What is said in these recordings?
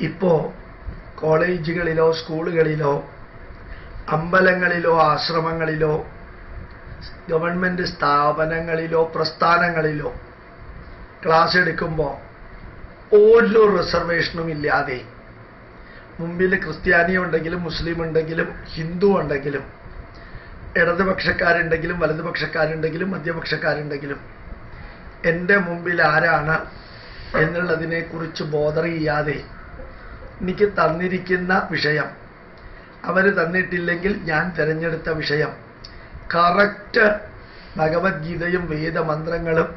ഇപ്പോ കോളേജുകളിലോ സ്കൂളുകളിലോ അമ്പലങ്ങളിലോ ആശ്രമങ്ങളിലോ government സ്ഥാപനങ്ങളിലോ പ്രസ്ഥാനങ്ങളിലോ class എടുക്കുമ്പോൾ ഒരു റിസർവേഷനും ഇല്ലാതെ മുമ്പിൽ ക്രിസ്ത്യാനി ഉണ്ടെങ്കിലും മുസ്ലിം ഉണ്ടെങ്കിലും ഹിന്ദു ഉണ്ടെങ്കിലും ഇടതുപക്ഷക്കാരുണ്ടെങ്കിലും വലതുപക്ഷക്കാരുണ്ടെങ്കിലും മധ്യപക്ഷക്കാരുണ്ടെങ്കിലും എന്റെ മുമ്പിൽ ആരാണ് എന്നുള്ളതിനെക്കുറിച്ച് ബോധർ ചെയ്യാതെ എനിക്ക് തന്നിരിക്കുന്ന വിഷയം. അവർ തന്നിട്ടില്ലെങ്കിൽ ഞാൻ തിരഞ്ഞെടുത്ത വിഷയം. കറക്റ്റ് ഭഗവത്ഗീതയും വേദമന്ത്രങ്ങളും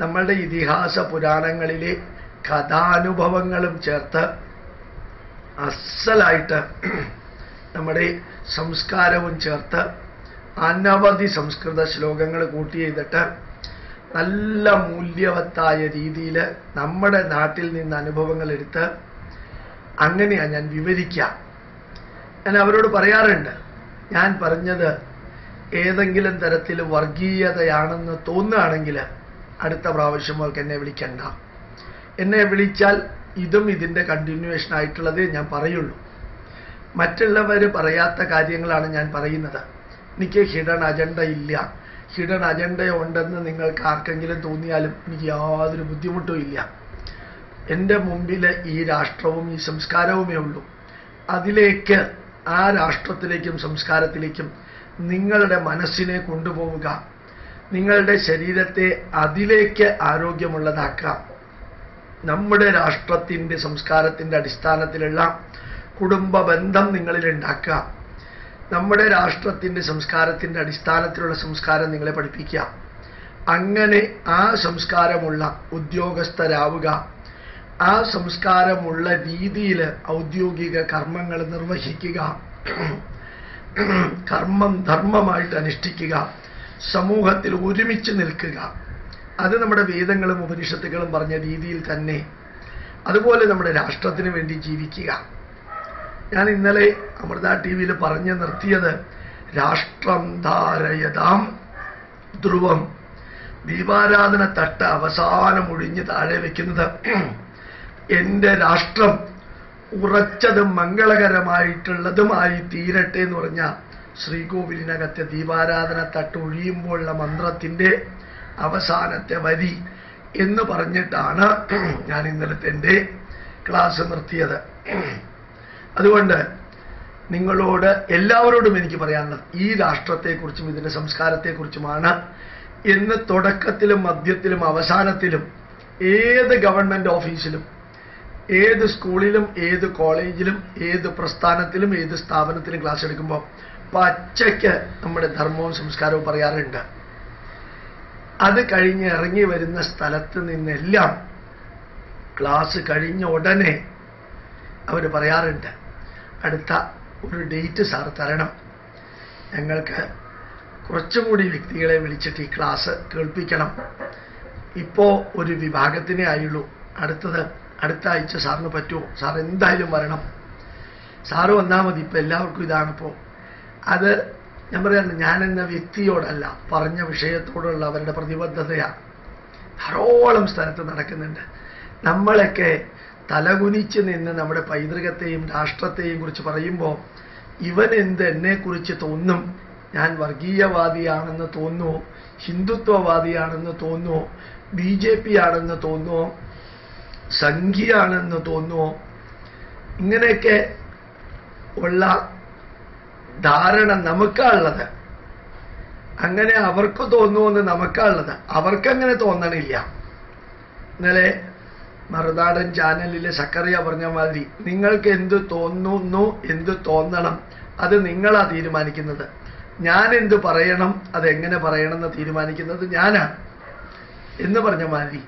നമ്മളുടെ ഇതിഹാസ പുരാണങ്ങളിലെ കഥാനുഭവങ്ങളും ചേർത്ത് അസലായിട്ട് നമ്മുടെ സംസ്കാരവും ചേർത്ത് അനവധി സംസ്കൃത ശ്ലോകങ്ങൾ കൂട്ടി ചെയ്തിട്ട് നല്ല മൂല്യവത്തായ രീതിയിൽ നമ്മുടെ നാട്ടിൽ നിന്ന് അനുഭവങ്ങൾ എടുത്ത് അങ്ങനെയാ ഞാൻ വിവരിക്കാം. ഞാൻ അവരോട് പറയാറുണ്ട് ഞാൻ പറഞ്ഞത് ഏതെങ്കിലും തരത്തിൽ വർഗീയതയാണെന്ന് തോന്നുകയാണെങ്കിൽ അടുത്ത പ്രാവശ്യം അവർക്ക് എന്നെ വിളിക്കണ്ട. എന്നെ വിളിച്ചാൽ ഇതും ഇതിന്റെ കണ്ടിന്യൂവേഷൻ ആയിട്ടുള്ളതേ ഞാൻ പറയുള്ളൂ. മറ്റുള്ളവർ പറയാത്ത കാര്യങ്ങളാണ് ഞാൻ പറയുന്നത്. എനിക്ക് ഹിഡൻ അജണ്ട ഇല്ല. ഹിഡൻ അജണ്ട ഉണ്ടെന്ന് നിങ്ങൾക്ക് ആർക്കെങ്കിലും തോന്നിയാലും എനിക്ക് യാതൊരു ബുദ്ധിമുട്ടും ഇല്ല. എന്റെ മുമ്പിൽ ഈ രാഷ്ട്രവും ഈ സംസ്കാരവുമേ ഉള്ളൂ. അതിലേക്ക് ആ രാഷ്ട്രത്തിലേക്കും സംസ്കാരത്തിലേക്കും നിങ്ങളുടെ മനസ്സിനെ കൊണ്ടുപോവുക. നിങ്ങളുടെ ശരീരത്തെ അതിലേക്ക് ആരോഗ്യമുള്ളതാക്കാം നമ്മുടെ രാഷ്ട്രത്തിന്റെ സംസ്കാരത്തിന്റെ അടിസ്ഥാനത്തിലുള്ള കുടുംബ ബന്ധം നിങ്ങളിൽ ഉണ്ടാക്കുക. നമ്മുടെ രാഷ്ട്രത്തിന്റെ സംസ്കാരത്തിന്റെ അടിസ്ഥാനത്തിലുള്ള സംസ്കാരം നിങ്ങളെ പഠിപ്പിക്കുക. അങ്ങനെ ആ സംസ്കാരമുള്ള ഉദ്യോഗസ്ഥരാവുക. ആ സംസ്കാരമുള്ള രീതിയിൽ ഔദ്യോഗിക കർമ്മങ്ങൾ നിർവഹിക്കുക. കർമ്മം ധർമ്മമായിട്ട് അനുഷ്ഠിക്കുക. സമൂഹത്തിൽ ഒരുമിച്ച് നിൽക്കുക. അത് നമ്മുടെ വേദങ്ങളും ഉപനിഷത്തുകളും പറഞ്ഞ രീതിയിൽ തന്നെ. അതുപോലെ നമ്മുടെ രാഷ്ട്രത്തിന് വേണ്ടി ജീവിക്കുക. ഞാൻ ഇന്നലെ അമൃത ടി വിയിൽ പറഞ്ഞു നിർത്തിയത് രാഷ്ട്രം ധാരയതാം ധ്രുവം. ദീപാരാധന തട്ട് അവസാനം ഒഴിഞ്ഞ് താഴെ വെക്കുന്നത് എന്റെ രാഷ്ട്രം ഉറച്ചതും മംഗളകരമായിട്ടുള്ളതുമായി തീരട്ടെ എന്ന് പറഞ്ഞ ശ്രീകോവിലിനകത്തെ ദീപാരാധന തട്ട് ഒഴിയുമ്പോഴുള്ള മന്ത്രത്തിന്റെ അവസാനത്തെ വരി എന്ന് പറഞ്ഞിട്ടാണ് ഞാൻ ഇന്നലത്തെ എന്റെ ക്ലാസ് നിർത്തിയത്. അതുകൊണ്ട് നിങ്ങളോട് എല്ലാവരോടും എനിക്ക് പറയാനുള്ളത് ഈ രാഷ്ട്രത്തെക്കുറിച്ചും ഇതിന്റെ സംസ്കാരത്തെക്കുറിച്ചുമാണ് എന്ന് തുടക്കത്തിലും മധ്യത്തിലും അവസാനത്തിലും ഏത് ഗവൺമെന്റ് ഓഫീസിലും ഏത് സ്കൂളിലും ഏത് കോളേജിലും ഏത് പ്രസ്ഥാനത്തിലും ഏത് സ്ഥാപനത്തിലും ക്ലാസ് എടുക്കുമ്പോൾ പച്ചയ്ക്ക് നമ്മുടെ ധർമ്മവും സംസ്കാരവും പറയാറുണ്ട്. അത് കഴിഞ്ഞ് ഇറങ്ങി വരുന്ന സ്ഥലത്ത് നിന്നെല്ലാം ക്ലാസ് കഴിഞ്ഞ ഉടനെ അവർ പറയാറുണ്ട് അടുത്ത ഒരു ഡേറ്റ് സാർ തരണം. ഞങ്ങൾക്ക് കുറച്ചും കൂടി വ്യക്തികളെ വിളിച്ചിട്ട് ഈ ക്ലാസ് കേൾപ്പിക്കണം. ഇപ്പോൾ ഒരു വിഭാഗത്തിനെ ആയുള്ളൂ. അടുത്തത് അടുത്ത ആഴ്ച സാറിന് പറ്റുമോ? സാർ എന്തായാലും വരണം. സാറ് വന്നാൽ മതി. ഇപ്പം എല്ലാവർക്കും ഇതാണിപ്പോൾ അത് ഞാൻ പറയാണ് ഞാൻ എന്ന വ്യക്തിയോടല്ല പറഞ്ഞ വിഷയത്തോടുള്ള അവരുടെ പ്രതിബദ്ധതയാണ് ധാരോളം സ്ഥലത്ത് നടക്കുന്നുണ്ട്. നമ്മളൊക്കെ തലകുനിച്ച് നിന്ന് നമ്മുടെ പൈതൃകത്തെയും രാഷ്ട്രത്തെയും കുറിച്ച് പറയുമ്പോൾ ഇവൻ എന്ത് എന്നെക്കുറിച്ച് തോന്നും? ഞാൻ വർഗീയവാദിയാണെന്ന് തോന്നുമോ ഹിന്ദുത്വവാദിയാണെന്ന് തോന്നുമോ ബി ജെ പി ആണെന്ന് തോന്നുമോ സംഘിയാണെന്ന് തോന്നുമോ ഇങ്ങനെയൊക്കെ ഉള്ള ധാരണ നമുക്കാണുള്ളത് അങ്ങനെ അവർക്ക് തോന്നുമെന്ന് നമുക്കാണുള്ളത് അവർക്കങ്ങനെ തോന്നണില്ല. ഇന്നലെ മറുനാടൻ ചാനലിലെ സക്കറിയ പറഞ്ഞ മാതിരി നിങ്ങൾക്ക് എന്ത് തോന്നുന്നു എന്ത് തോന്നണം അത് നിങ്ങളാ തീരുമാനിക്കുന്നത്. ഞാൻ എന്ത് പറയണം അത് എങ്ങനെ പറയണം എന്ന് തീരുമാനിക്കുന്നത് ഞാനാണ് എന്ന് പറഞ്ഞ മാതിരി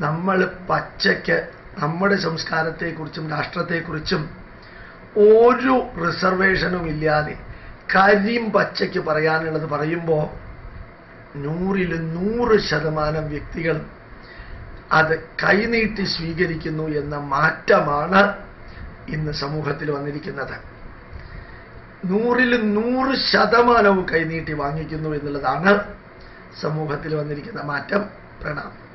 നമ്മൾ പച്ചയ്ക്ക് നമ്മുടെ സംസ്കാരത്തെക്കുറിച്ചും രാഷ്ട്രത്തെക്കുറിച്ചും ഒരു റിസർവേഷനും ഇല്ലാതെ കരിയും പച്ചയ്ക്ക് പറയാനുള്ളത് പറയുമ്പോൾ നൂറിൽ നൂറ് ശതമാനം വ്യക്തികൾ അത് കൈനീട്ടി സ്വീകരിക്കുന്നു എന്ന മാറ്റമാണ് ഇന്ന് സമൂഹത്തിൽ വന്നിരിക്കുന്നത്. നൂറിൽ നൂറ് ശതമാനവും കൈനീട്ടി വാങ്ങിക്കുന്നു എന്നുള്ളതാണ് സമൂഹത്തിൽ വന്നിരിക്കുന്ന മാറ്റം. പ്രണാമം.